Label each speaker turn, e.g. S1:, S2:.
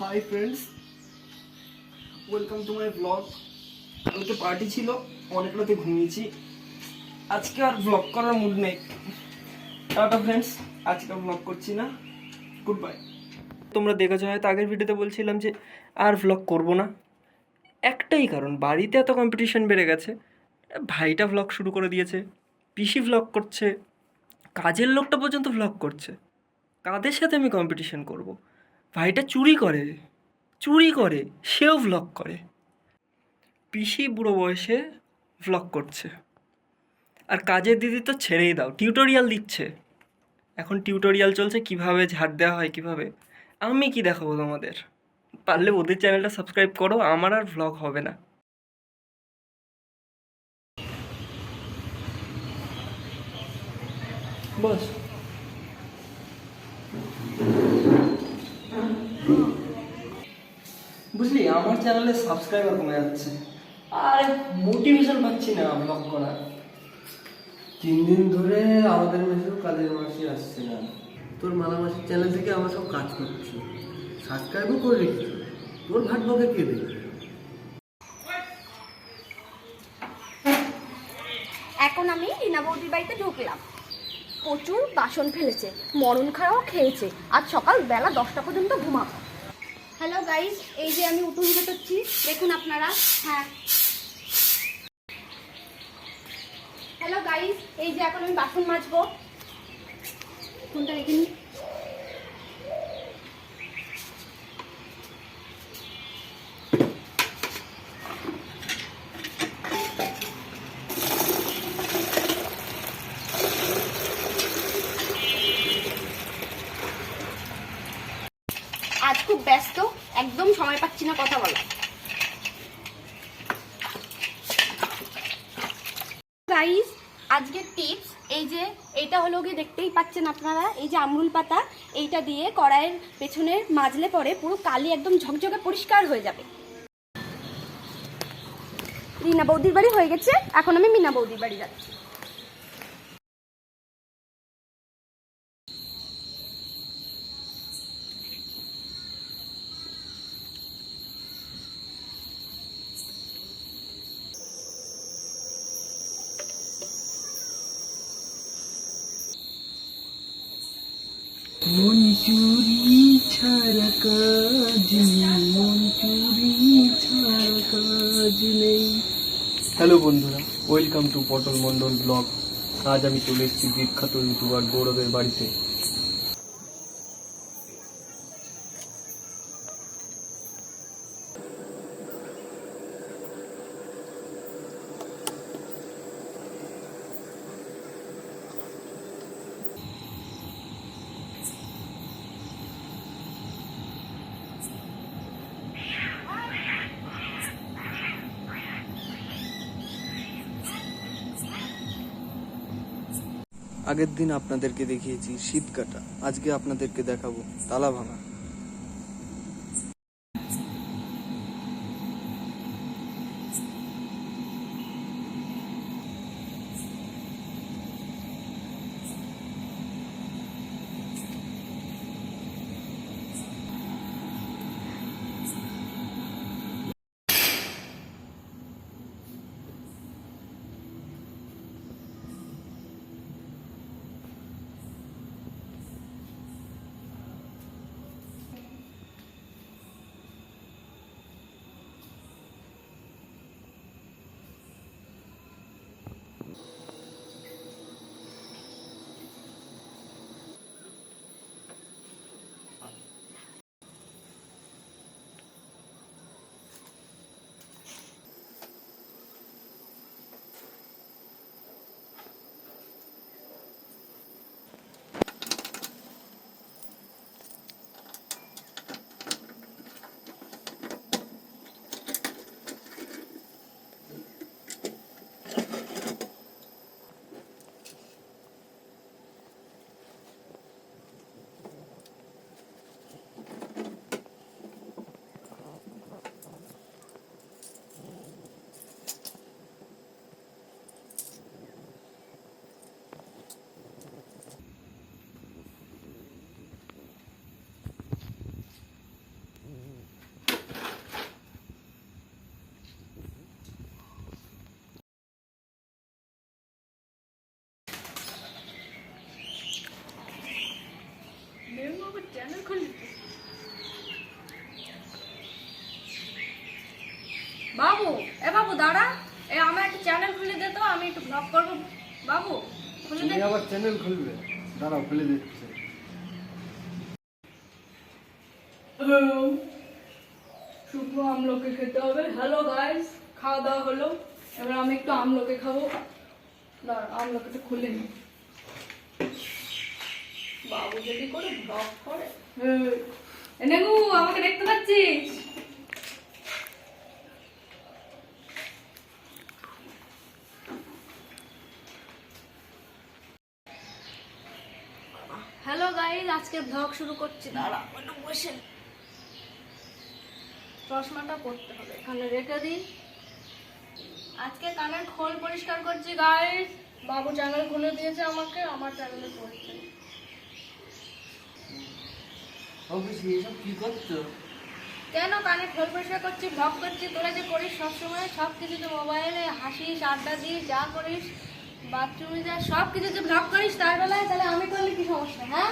S1: Hi friends welcome to my blog কালকে party ছিল, অনেক রাতে ঘুমিয়েছি। আজকে আর ব্লগ করার মুড নেই। টাটা ফ্রেন্ডস আজকে ব্লগ করছি না। গুড বাই তোমরা দেখেছ, হয়তো আগের ভিডিওতে বলছিলাম যে আর ভ্লগ করব না। একটাই কারণ, বাড়িতে এত কম্পিটিশন বেড়ে গেছে। ভাইটা ভ্লগ শুরু করে দিয়েছে, পিসি ভ্লগ করছে, কাজের লোকটা পর্যন্ত ভ্লগ করছে। কাদের সাথে আমি কম্পিটিশন করব? ভাইটা চুরি করে চুরি করে, সেও ভ্লগ করে। পিসি বুড়ো বয়সে ভ্লগ করছে। আর কাজের দিদি তো ছেড়েই দাও টিউটোরিয়াল দিচ্ছে। এখন টিউটোরিয়াল চলছে, কীভাবে ঝাড় দেওয়া হয়, কীভাবে? আমি কি দেখাবো তোমাদের? পারলে ওদের চ্যানেলটা সাবস্ক্রাইব করো, আমার আর ভ্লগ হবে না। বস। বুঝলি আমার চ্যানেলে সাবস্ক্রাইবার কমে যাচ্ছে। আর মোটিভেশন পাচ্ছি না ব্লগ করার।
S2: তিন দিন ধরে আমাদের মেসেও কাজের মাসি আসছে না। তোর মালামাসির চ্যানেল থেকে আমরা সব কাজ করছি। সাবস্ক্রাইবও করে? রেখেছি তোর ভাট বকে কে দেবে?
S3: এখন আমি রিনা বৌদির বাড়িতে ঢুকলাম। প্রচুর বাসন ফেলেছে মরণ খাওয়াও খেয়েছে আজ সকাল বেলা দশটা পর্যন্ত ঘুমাবো। হ্যালো গাইজ এই যে আমি উঠুন যেতেছি দেখুন আপনারা। হ্যাঁ। হ্যালো গাইজ এই যে এখন আমি বাসন মাজবো। ফোনটা রেখে নিই। আজ খুব ব্যস্ত। না কথা বলা। গাইস আজকের টিপস এই যে এইটা হলো গিয়ে দেখতেই পাচ্ছেন আপনারা, এই যে আমরুল পাতা, এইটা দিয়ে কড়াইয়ের পেছনে মাজলে পরে পুরো কালি একদম ঝকঝকে পরিষ্কার হয়ে যাবে। রিনা বৌদির বাড়ি হয়ে গেছে, এখন আমি মিনা বৌদির বাড়ি যাচ্ছি।
S1: মন চুরি ছাড়া কাজ নেই মন চুরি ছাড়া কাজ নেই। হ্যালো বন্ধুরা ওয়েলকাম টু পটল মন্ডল ব্লগ আজ আমি চলে এসেছি বিখ্যাত ইউটিউবার গৌরবের বাড়িতে। আগের দিন আপনাদেরকে দেখিয়েছি শীত কাটা। আজকে আপনাদেরকে দেখাবো তালা ভাঙা।
S4: বাবু এ বাবু দাঁড়া। এ আমার একটা চ্যানেল খুলে দে তো আমি একটু ব্লগ করব। বাবু খুলে দে।
S2: আবার চ্যানেল খুলবে। দাঁড়াও খুলে দিচ্ছি।
S5: শুকনো আমলকে খেতে হবে। হ্যালো গাইস খাওয়া দাওয়া হলো। এবার আমি একটু আমলকে খাব। দাঁড়া আমলকেটা খুলে নি। বাবু যদি করে ব্লগ করে। এনে গু আমাকে দেখতে পাচ্ছিস?
S4: হ্যালো গাইজ আজকে ব্লগ শুরু করছি। দাঁড়া একটু বসে। চশমাটা পরতে হবে। এখানে রেখে দিই। আজকে কানের খোল পরিষ্কার করছি গাইজ বাবু চ্যানেল খুলে দিয়েছে আমাকে আমার চ্যানেলে পড়ছে। কেন কানে খোল পরিষ্কার করছি? ব্লগ করছি তোরা যে করিস সবসময় সব কিছুতে মোবাইলে হাসিস আড্ডা দিস যা করিস। বাথরুমে যা সব কিছু যে ব্লগ করিস তার বেলায় তাহলে আমি করলে কি সমস্যা হ্যাঁ?